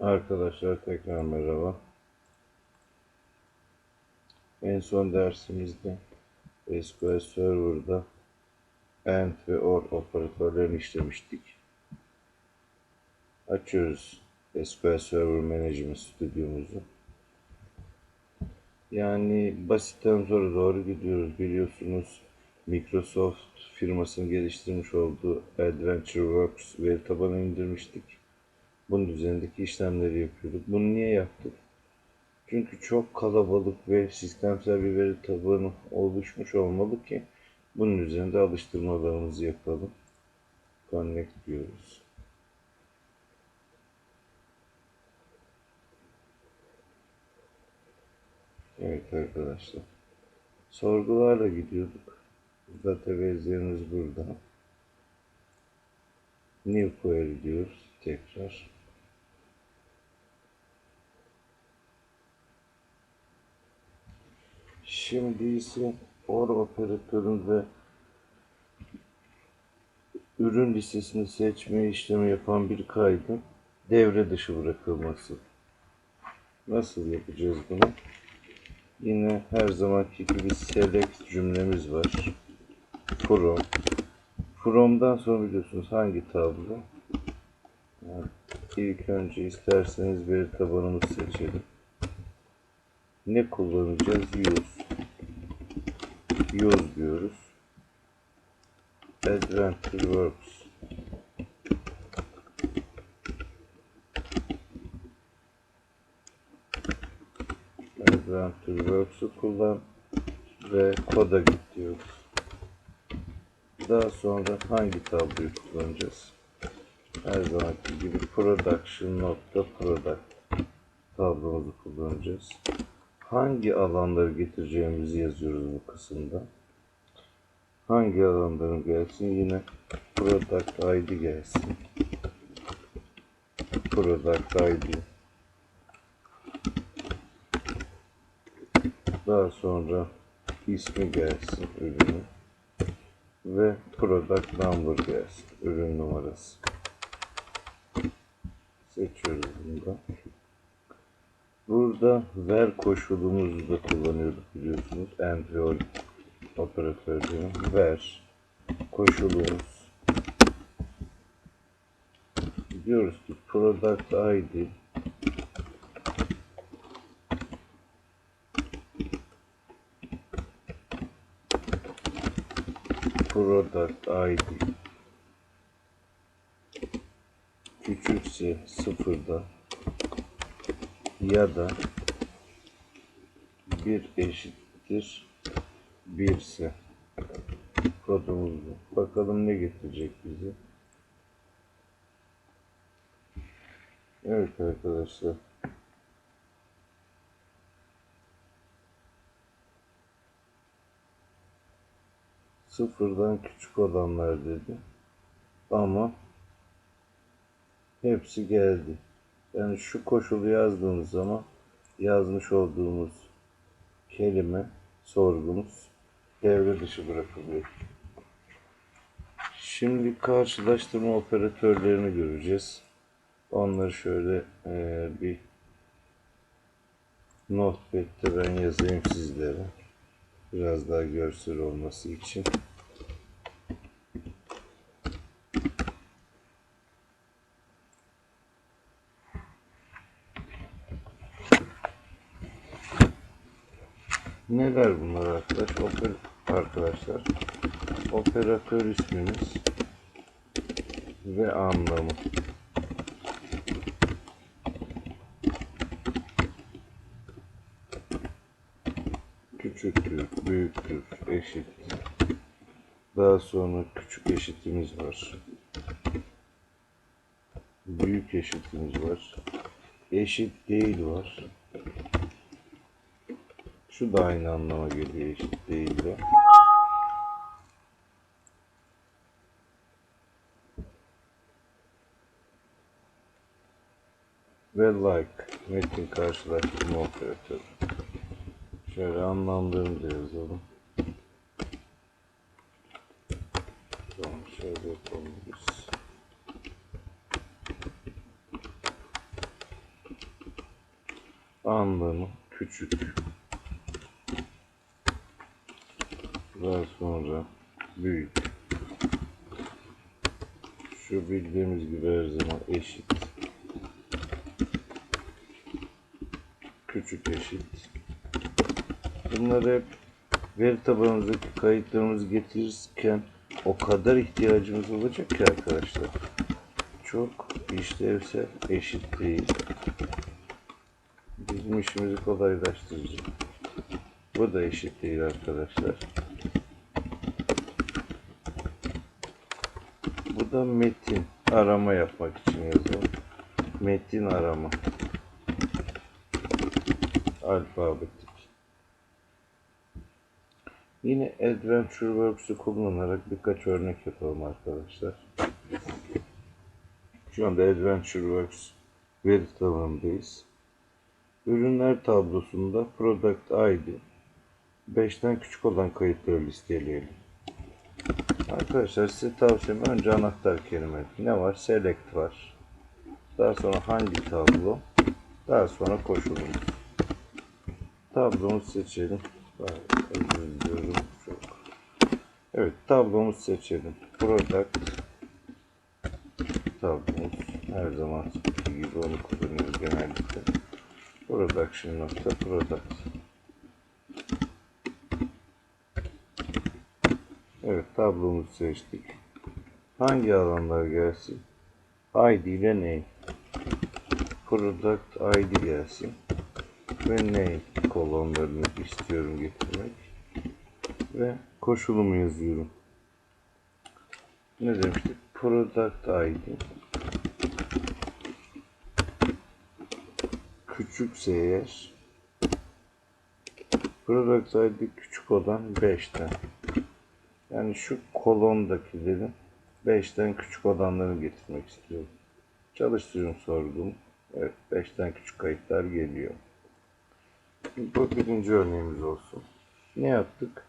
Arkadaşlar tekrar merhaba. En son dersimizde SQL Server'da AND ve OR operatörlerini işlemiştik. Açıyoruz SQL Server Management Studio'muzu. Yani basitten zora doğru gidiyoruz. Biliyorsunuz Microsoft firmasının geliştirmiş olduğu AdventureWorks veri tabanı indirmiştik. Bunun üzerindeki işlemleri yapıyorduk. Bunu niye yaptık? Çünkü çok kalabalık ve sistemsel bir veri tabanı oluşmuş olmalı ki bunun üzerinde alıştırmalarımızı yapalım. Connect diyoruz. Evet arkadaşlar. Sorgularla gidiyorduk. Database'lerimiz burada. New query diyoruz tekrar. Şimdi ise OR operatöründe ürün listesini seçme işlemi yapan bir kaydın devre dışı bırakılması. Nasıl yapacağız bunu? Yine her zamanki gibi select cümlemiz var. From. From'dan sonra biliyorsunuz hangi tablo? İlk önce isterseniz veri tabanımızı seçelim. Ne kullanacağız? Use. Use diyoruz. Adventure Works. Adventure Works'u kullan ve koda git diyoruz. Daha sonra hangi tabloyu kullanacağız? Her zamanki gibi production nokta product tablomuzu kullanacağız. Hangi alanları getireceğimizi yazıyoruz bu kısımda. Hangi alanların gelsin? Yine product ID gelsin. Product ID. Daha sonra ismi gelsin ürünün ve product number gelsin ürün numarası. Seçiyoruz bunu da. Burada ver koşulumuzu da kullanıyorduk biliyorsunuz. Or operatörünü ver koşulumuz. Diyoruz ki product ID product ID küçükse sıfırda ya da bir eşittir birse kodumuz bu. Bakalım ne getirecek bize. Evet arkadaşlar. Sıfırdan küçük olanlar dedi. Ama hepsi geldi. Yani şu koşulu yazdığımız zaman yazmış olduğumuz kelime sorgumuz devre dışı bırakılıyor. Şimdi karşılaştırma operatörlerini göreceğiz. Onları şöyle eee, bir notepad'de ben yazayım sizlere. Biraz daha görsel olması için. Neler bunlar arkadaş? Oper arkadaşlar. Operatör ismimiz ve anlamı. Küçüktür, büyüktür, eşit. Daha sonra küçük eşitimiz var. Büyük eşitimiz var. Eşit değil var. Şu da aynı anlama geliyor eşit değil de. Ve like metin karşılaştırma operatörü. Şöyle anlamlarını yazalım. Tamam şöyle yapalım biz. anlamı küçük. Daha sonra büyük. Şu bildiğimiz gibi her zaman eşit. Küçük eşit. Bunları hep veri tabanımızdaki kayıtlarımızı getirirken o kadar ihtiyacımız olacak ki arkadaşlar. Çok işlevsel eşit değil. Bizim işimizi kolaylaştırıcı. Bu da eşit değil arkadaşlar. Bu da metin arama yapmak için yazalım. Metin arama. Alfabetik. Yine Adventure Works'u kullanarak birkaç örnek yapalım arkadaşlar. Şu anda Adventure Works veri tabanındayız. Ürünler tablosunda Product ID 5'ten küçük olan kayıtları listeleyelim. Arkadaşlar size tavsiyem önce anahtar kelime. Ne var? Select var. Daha sonra hangi tablo? Daha sonra koşulumuz. Tablomuzu seçelim. Özür diliyorum. Evet tablomuzu seçelim. Product tablomuz her zaman gibi onu kullanıyoruz genellikle. Production nokta product. Evet tablomuzu seçtik. Hangi alanlar gelsin? ID ile name. Product ID gelsin. Ve name kolonlarını istiyorum getirmek. Ve koşulumu yazıyorum. Ne demiştik? Product ID. Küçükse eğer Product ID küçük olan 5'ten. Yani şu kolondakilerin 5'ten küçük olanlarını getirmek istiyorum. Çalıştırıyorum sorgumu. Evet 5'ten küçük kayıtlar geliyor. Bu birinci örneğimiz olsun. Ne yaptık?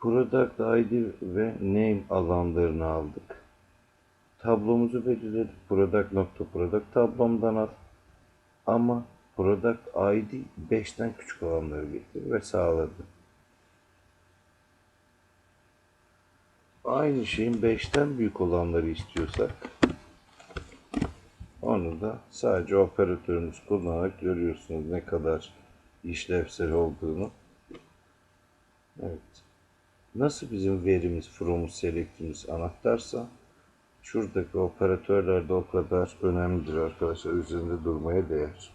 Product ID ve name alanlarını aldık. Tablomuzu belirledik. Product nokta product tablomdan al. Ama product ID 5'ten küçük olanları getir ve sağladı. Aynı şeyin 5'ten büyük olanları istiyorsak onu da sadece operatörümüz kullanarak görüyorsunuz ne kadar işlevsel olduğunu. Evet. Nasıl bizim verimiz, from'umuz, select'imiz anahtarsa şuradaki operatörler de o kadar önemlidir arkadaşlar. Üzerinde durmaya değer.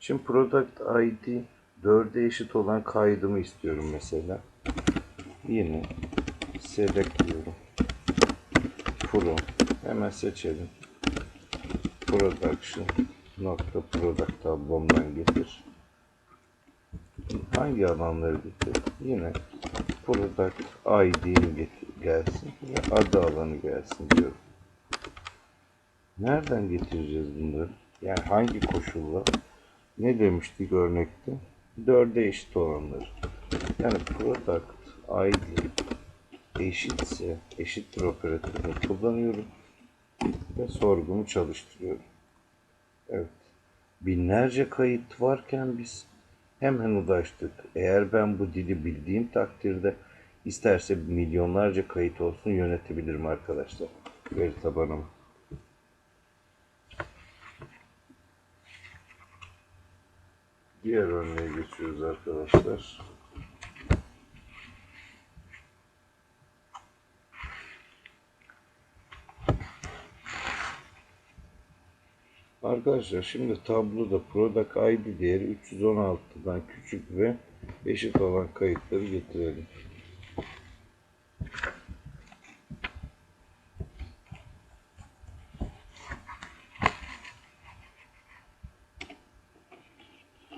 Şimdi product ID 4'e eşit olan kaydımı istiyorum mesela. Yine select diyorum. From. Hemen seçelim. Production nokta product tablomdan getir. Hangi alanları getir? Yine product ID'ni getir, gelsin ve adı alanı gelsin diyorum. Nereden getireceğiz bunları? Yani hangi koşulla? Ne demiştik örnekte? 4'e eşit olanları. Yani product ID eşitse eşittir operatörünü kullanıyorum ve sorgumu çalıştırıyorum. Evet. Binlerce kayıt varken biz hemen ulaştık. Eğer ben bu dili bildiğim takdirde isterse milyonlarca kayıt olsun yönetebilirim arkadaşlar. Veri tabanımı. Diğer örneğe geçiyoruz arkadaşlar. Arkadaşlar şimdi tabloda product ID değeri 316'dan küçük ve eşit olan kayıtları getirelim.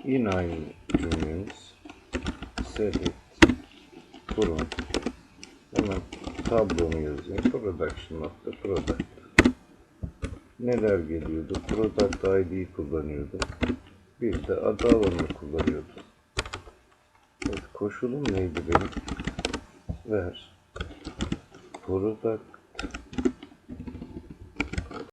Yine aynı cümlemiz. Select from hemen tablomu yazayım. Production nokta product neler geliyordu? Product ID'yi kullanıyordu. Bir de adı alanını kullanıyordu. Evet, koşulum neydi benim? Ver. Product